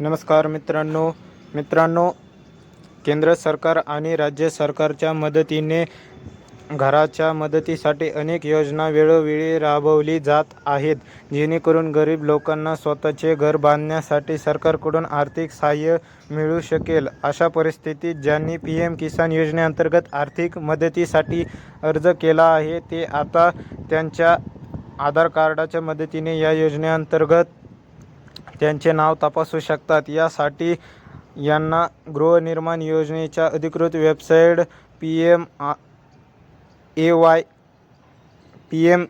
नमस्कार मित्रांनो. मित्रांनो केंद्र सरकार आणि राज्य सरकारच्या मदतीने घराच्या मदतीसाठी अनेक योजना वेळोवेळी राबवली जात आहेत जेणेकरून गरीब लोकांना स्वतःचे घर बांधण्यासाठी सरकारकडून आर्थिक सहाय्य मिळू शकेल. अशा परिस्थितीत ज्यांनी पी एम किसान योजनेअंतर्गत आर्थिक मदतीसाठी अर्ज केला आहे ते आता त्यांच्या आधार कार्डाच्या मदतीने या योजनेअंतर्गत त्यांचे नाव तपासू शकतात. यासाठी यांना गृहनिर्माण योजनेच्या अधिकृत website P M A A Y P M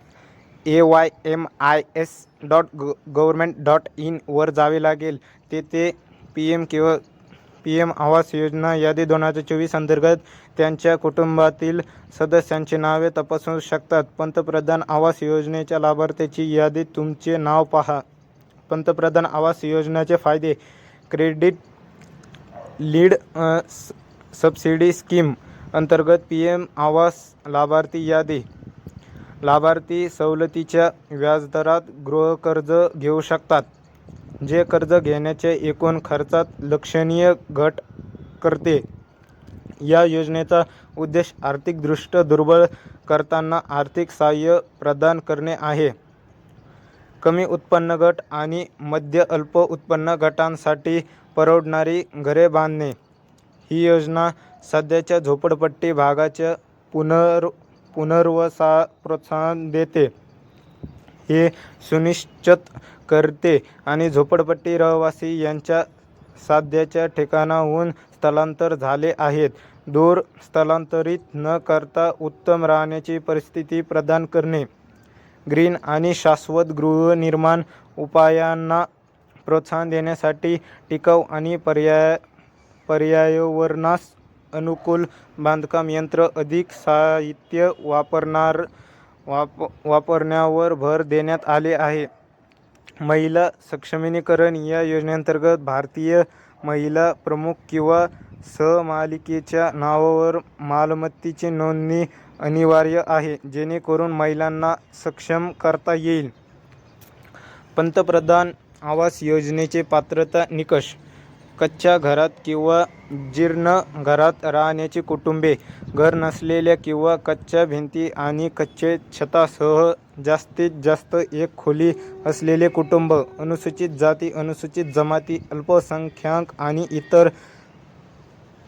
A Y M I S dot ग गव्हर्मेंट डॉट इनवर जावे लागेल. तेथे पी एम किंवा पी एम आवास योजना यादी दोन हजार चोवीस अंतर्गत त्यांच्या कुटुंबातील सदस्यांची नावे तपासू शकतात. पंतप्रधान आवास योजनेच्या लाभार्थ्याची यादी तुमचे नाव पहा. पंतप्रधान आवास योजनेचे फायदे. क्रेडिट लीड स सबसिडी स्कीम अंतर्गत पी एम आवास लाभार्थी यादी. लाभार्थी सवलतीच्या व्याजदरात गृहकर्ज घेऊ शकतात जे कर्ज घेण्याच्या एकूण खर्चात लक्षणीय घट करते. या योजनेचा उद्देश आर्थिकदृष्ट्या दुर्बल करताना आर्थिक सहाय्य प्रदान करणे आहे. कमी उत्पन्न गट आणि मध्य अल्प उत्पन्न गटांसाठी परवडणारी घरे बांधणे. ही योजना सध्याच्या झोपडपट्टी भागाच्या पुनर् पुनर्वसा प्रोत्साहन देते. हे सुनिश्चित करते आणि झोपडपट्टी रहिवासी यांच्या साध्याच्या ठिकाणाहून स्थलांतर झाले आहेत. दूर स्थलांतरित न करता उत्तम राहण्याची परिस्थिती प्रदान करणे. ग्रीन आणि शाश्वत गृहनिर्माण उपायांना प्रोत्साहन देण्यासाठी टिकाऊ आणि पर्याय पर्यावरणास अनुकूल बांधकाम यंत्र अधिक साहित्य वापरणार वाप वापरण्यावर भर देण्यात आले आहे. महिला सक्षमीकरण या योजनेअंतर्गत भारतीय महिला प्रमुख किंवा सहमालिकेच्या नावावर मालमत्तेची नोंदणी अनिवार्य आहे जेणेकरून महिलांना सक्षम करता येईल. पंतप्रधान आवास योजनेचे पात्रता निकष कच्च्या घरात किंवा जीर्ण घरात राहण्याची कुटुंबे घर नसलेल्या किंवा कच्च्या भिंती आणि कच्चे छतासह जास्तीत जास्त एक खोली असलेले कुटुंब अनुसूचित जाती अनुसूचित जमाती अल्पसंख्याक आणि इतर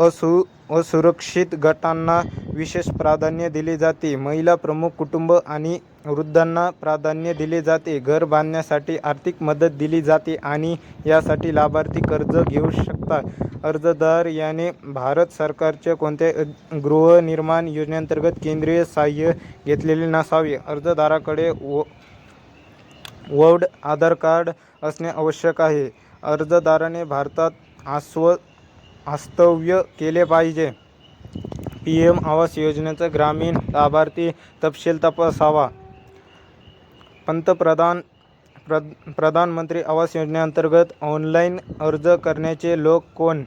असु असुरक्षित गटांना विशेष प्राधान्य दिले जाते. महिला प्रमुख कुटुंब आणि वृद्धांना प्राधान्य दिले जाते. घर बांधण्यासाठी आर्थिक मदत दिली जाते आणि यासाठी लाभार्थी कर्ज घेऊ शकतात. अर्जदार याने भारत सरकारच्या कोणत्या गृहनिर्माण योजनेअंतर्गत केंद्रीय सहाय्य घेतलेले नसावे. अर्जदाराकडे व वोड आधार कार्ड असणे आवश्यक आहे. अर्जदाराने भारतात आस्व वास्तव्य केले पाहिजे. पी एम आवास योजनेचा ग्रामीण लाभार्थी तपशील तपासावा. पंतप्रधान प्र प्रधानमंत्री आवास योजनेअंतर्गत ऑनलाईन अर्ज करण्याचे लोक कोण?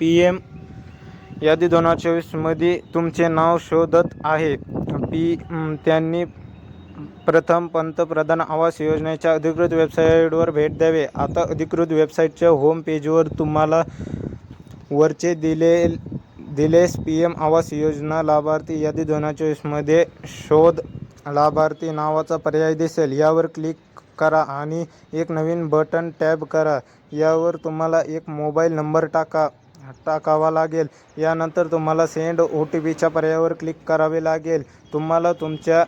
पी एम यादी दोन हजार चोवीसमध्ये तुमचे नाव शोधत आहे. पी त्यांनी प्रथम पंतप्रधान आवास योजनेच्या अधिकृत वेबसाईटवर भेट द्यावे. आता अधिकृत वेबसाईटच्या होम पेजवर तुम्हाला वरचे दिले the less P M Awas Yojana लाभार्थी यादी दोन हजार चोवीसमध्ये शोध लाभार्थी नावाचा पर्याय दिसेल. यावर क्लिक करा आणि एक नवीन बटन टॅब करा. यावर तुम्हाला एक मोबाईल नंबर टाका टाकावा लागेल. यानंतर तुम्हाला सेंड ओ टी पीच्या पर्यायावर क्लिक करावे लागेल. तुम्हाला तुमच्या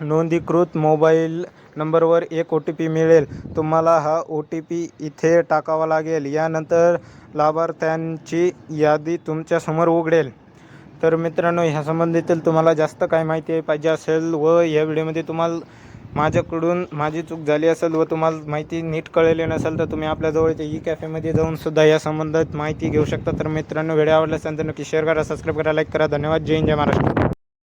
नोंदीकृत मोबाईल नंबरवर एक ओ टी पी मिळेल. तुम्हाला हा ओ टी पी इथे टाकावा लागेल. यानंतर लाभार्थ्यांची यादी तुमच्यासमोर उघडेल. तर मित्रांनो ह्या संबंधीतील तुम्हाला जास्त काय माहिती पाहिजे असेल व या व्हिडिओमध्ये तुम्हाला माझ्याकडून माझी चूक झाली असेल व तुम्हाला माहिती नीट कळलेली नसेल तर तुम्ही आपल्या जवळच्या ई कॅफेमध्ये जाऊन सुद्धा या संबंधात माहिती घेऊ शकता. तर मित्रांनो व्हिडिओ आवडला असेल तर नक्की शेअर करा सबस्क्राईब करा लाईक करा. धन्यवाद. जय हिंद जय महाराष्ट्र.